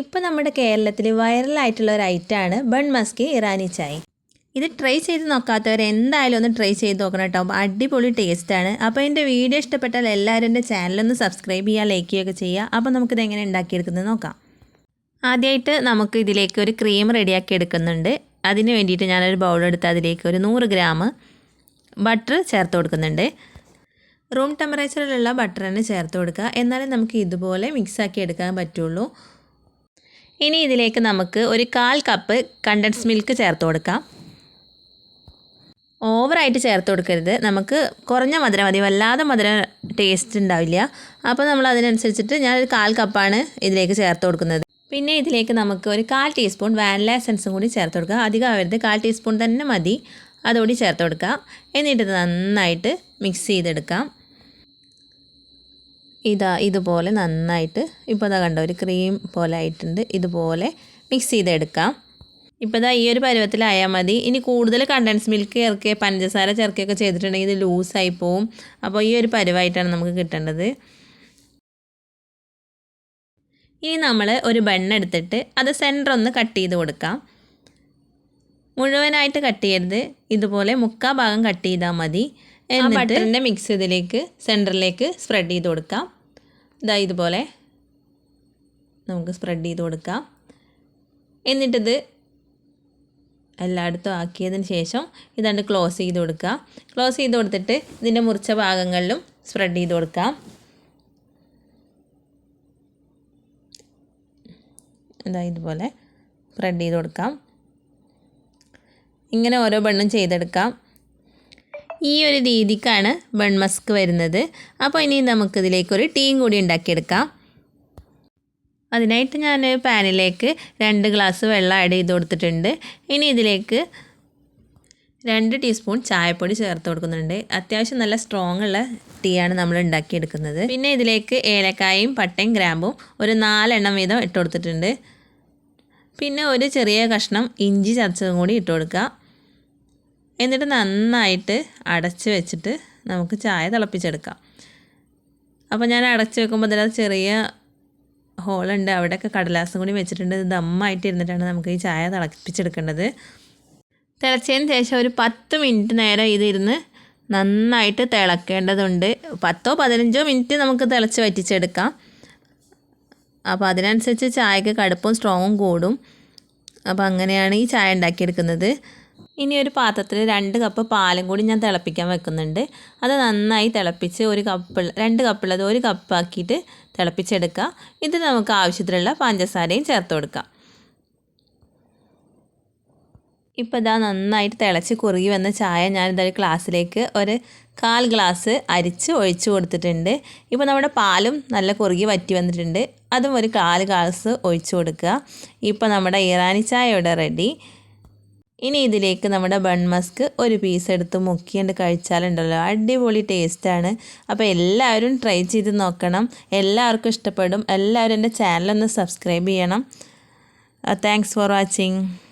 ഇപ്പോൾ നമ്മുടെ കേരളത്തിൽ വൈറലായിട്ടുള്ള ഒരു ഐറ്റമാണ് ബൺ മസ്ക് ഇറാനി ചായ്. ഇത് ട്രൈ ചെയ്ത് നോക്കാത്തവർ എന്തായാലും ഒന്ന് ട്രൈ ചെയ്ത് നോക്കണം കേട്ടോ. അടിപൊളി ടേസ്റ്റാണ്. അപ്പോൾ എന്റെ വീഡിയോ ഇഷ്ടപ്പെട്ടാൽ എല്ലാവരും എന്റെ ചാനലൊന്ന് സബ്സ്ക്രൈബ് ചെയ്യുക ലൈക്ക് ചെയ്യുകയൊക്കെ ചെയ്യുക. അപ്പോൾ നമുക്കിത് എങ്ങനെ ഉണ്ടാക്കിയെടുക്കുന്നത് നോക്കാം. ആദ്യമായിട്ട് നമുക്ക് ഇതിലേക്ക് ഒരു ക്രീം റെഡിയാക്കി എടുക്കുന്നുണ്ട്. അതിന് വേണ്ടിയിട്ട് ഞാനൊരു ബൗളെടുത്ത് അതിലേക്ക് ഒരു നൂറ് ഗ്രാം ബട്ടർ ചേർത്ത് കൊടുക്കുന്നുണ്ട്. റൂം ടെമ്പറേച്ചറിലുള്ള ബട്ടർ തന്നെ ചേർത്ത് കൊടുക്കുക. എന്നാലേ നമുക്ക് ഇതുപോലെ മിക്സാക്കി എടുക്കാൻ പറ്റുള്ളൂ. ഇനി ഇതിലേക്ക് നമുക്ക് ഒരു കാൽ കപ്പ് കണ്ടൻസ് മിൽക്ക് ചേർത്ത് കൊടുക്കാം. ഓവറായിട്ട് ചേർത്ത് കൊടുക്കരുത്. നമുക്ക് കുറഞ്ഞ മധുരം മതി വല്ലാതെ മധുരം ടേസ്റ്റ് ഉണ്ടാവില്ല. അപ്പോൾ നമ്മൾ അതിനനുസരിച്ചിട്ട് ഞാനൊരു കാൽ കപ്പാണ് ഇതിലേക്ക് ചേർത്ത് കൊടുക്കുന്നത്. പിന്നെ ഇതിലേക്ക് നമുക്ക് ഒരു കാൽ ടീസ്പൂൺ വാനില എസൻസും കൂടി ചേർത്ത് കൊടുക്കുക. അധികം ആവരുത്. കാൽ ടീസ്പൂൺ തന്നെ മതി. അതുകൂടി ചേർത്ത് കൊടുക്കുക. എന്നിട്ട് നന്നായിട്ട് മിക്സ് ചെയ്തെടുക്കാം. ഇതാ ഇതുപോലെ നന്നായിട്ട് ഇപ്പോൾ ഇതാ കണ്ടോ ഒരു ക്രീം പോലെ ആയിട്ടുണ്ട്. ഇതുപോലെ മിക്സ് ചെയ്തെടുക്കാം. ഇപ്പോൾ ഇതാ ഈ ഒരു പരുവത്തിലായാൽ മതി. ഇനി കൂടുതൽ കണ്ടൻസ് മിൽക്ക് ചേർക്കുക പഞ്ചസാര ചേർക്കുകയൊക്കെ ചെയ്തിട്ടുണ്ടെങ്കിൽ ഇത് ലൂസായി പോവും. അപ്പോൾ ഈ ഒരു പരുവായിട്ടാണ് നമുക്ക് കിട്ടേണ്ടത്. ഇനി നമ്മൾ ഒരു ബണ്ണ് എടുത്തിട്ട് അത് സെന്റർ ഒന്ന് കട്ട് ചെയ്ത് കൊടുക്കാം. മുഴുവനായിട്ട് കട്ട് ചെയ്യരുത്. ഇതുപോലെ മുക്കാ ഭാഗം കട്ട് ചെയ്താൽ മതി. എന്നിട്ട് ബട്ടറിന്റെ മിക്സ് ഇതിലേക്ക് സെന്ററിലേക്ക് സ്പ്രെഡ് ചെയ്ത് കൊടുക്കാം. ഇതാ ഇതുപോലെ നമുക്ക് സ്പ്രെഡ് ചെയ്ത് കൊടുക്കാം. എന്നിട്ടിത് എല്ലായിടത്തും ആക്കിയതിന് ശേഷം ഇതാണ്ട് ക്ലോസ് ചെയ്ത് കൊടുക്കുക. ക്ലോസ് ചെയ്ത് കൊടുത്തിട്ട് ഇതിന്റെ മുറിച്ച ഭാഗങ്ങളിലും സ്പ്രെഡ് ചെയ്ത് കൊടുക്കാം. ഇതാ ഇതുപോലെ സ്പ്രെഡ് ചെയ്ത് കൊടുക്കാം. ഇങ്ങനെ ഓരോ ബണ്ണും ചെയ്തെടുക്കാം. ഈ ഒരു രീതിക്കാണ് ബൺ മസ്ക് വരുന്നത്. അപ്പോൾ ഇനി നമുക്കിതിലേക്കൊരു ടീയും കൂടി ഉണ്ടാക്കിയെടുക്കാം. അതിനായിട്ട് ഞാൻ പാനിലേക്ക് രണ്ട് ഗ്ലാസ് വെള്ളം ആഡ് ചെയ്ത് കൊടുത്തിട്ടുണ്ട്. ഇനി ഇതിലേക്ക് രണ്ട് ടീസ്പൂൺ ചായപ്പൊടി ചേർത്ത് കൊടുക്കുന്നുണ്ട്. അത്യാവശ്യം നല്ല സ്ട്രോങ് ഉള്ള ടീ ആണ് നമ്മൾ ഉണ്ടാക്കിയെടുക്കുന്നത്. പിന്നെ ഇതിലേക്ക് ഏലക്കായും പട്ടയും ഗ്രാമ്പും ഒരു നാലെണ്ണം വീതം ഇട്ട് കൊടുത്തിട്ടുണ്ട്. പിന്നെ ഒരു ചെറിയ കഷ്ണം ഇഞ്ചി ചതച്ചതും കൂടി ഇട്ട് കൊടുക്കുക എന്നിട്ട് നന്നായിട്ട് അടച്ച് വെച്ചിട്ട് നമുക്ക് ചായ തിളപ്പിച്ചെടുക്കാം. അപ്പോൾ ഞാൻ അടച്ച് വെക്കുമ്പോൾ അതിൽ ചെറിയ ഹോളുണ്ട്. അവിടെയൊക്കെ കടലാസും കൂടി വെച്ചിട്ടുണ്ട്. ദമ്മായിട്ട് ഇരുന്നിട്ടാണ് നമുക്ക് ഈ ചായ തിളപ്പിച്ചെടുക്കേണ്ടത്. തിളച്ചതിന് ശേഷം ഒരു പത്ത് മിനിറ്റ് നേരം ഇതിരുന്ന് നന്നായിട്ട് തിളക്കേണ്ടതുണ്ട്. പത്തോ പതിനഞ്ചോ മിനിറ്റ് നമുക്ക് തിളച്ച് വറ്റിച്ചെടുക്കാം. അപ്പോൾ അതിനനുസരിച്ച് ചായക്ക് കടുപ്പും സ്ട്രോങ്ങും കൂടും. അപ്പോൾ അങ്ങനെയാണ് ഈ ചായ ഉണ്ടാക്കിയെടുക്കുന്നത്. ഇനി ഒരു പാത്രത്തിൽ രണ്ട് കപ്പ് പാലും കൂടി ഞാൻ തിളപ്പിക്കാൻ വെക്കുന്നുണ്ട്. അത് നന്നായി തിളപ്പിച്ച് ഒരു കപ്പ് രണ്ട് കപ്പുള്ളത് ഒരു കപ്പാക്കിയിട്ട് തിളപ്പിച്ചെടുക്കുക. ഇത് നമുക്ക് ആവശ്യത്തിലുള്ള പഞ്ചസാരയും ചേർത്ത് കൊടുക്കാം. ഇപ്പോൾ ഇതാ നന്നായിട്ട് തിളച്ച് കുറുകി വന്ന ചായ ഞാൻ ഇതൊരു ഗ്ലാസ്സിലേക്ക് ഒരു കാൽ ഗ്ലാസ് അരിച്ച് ഒഴിച്ചു കൊടുത്തിട്ടുണ്ട്. ഇപ്പോൾ നമ്മുടെ പാലും നല്ല കുറുകി വറ്റി വന്നിട്ടുണ്ട്. അതും ഒരു കാൽ ഗ്ലാസ് ഒഴിച്ചു കൊടുക്കുക. ഇപ്പോൾ നമ്മുടെ ഇറാനി ചായ ഇവിടെ റെഡി ഇനി ഇതിലേക്ക് നമ്മുടെ ബൺ മസ്ക് ഒരു പീസ് എടുത്ത് മുക്കിയിട്ട് കഴിച്ചാലുണ്ടല്ലോ. അടിപൊളി ടേസ്റ്റാണ് അപ്പോൾ എല്ലാവരും ട്രൈ ചെയ്ത് നോക്കണം. എല്ലാവർക്കും ഇഷ്ടപ്പെടും. എല്ലാവരും എന്റെ ചാനലൊന്ന് സബ്സ്ക്രൈബ് ചെയ്യണം. Thanks for watching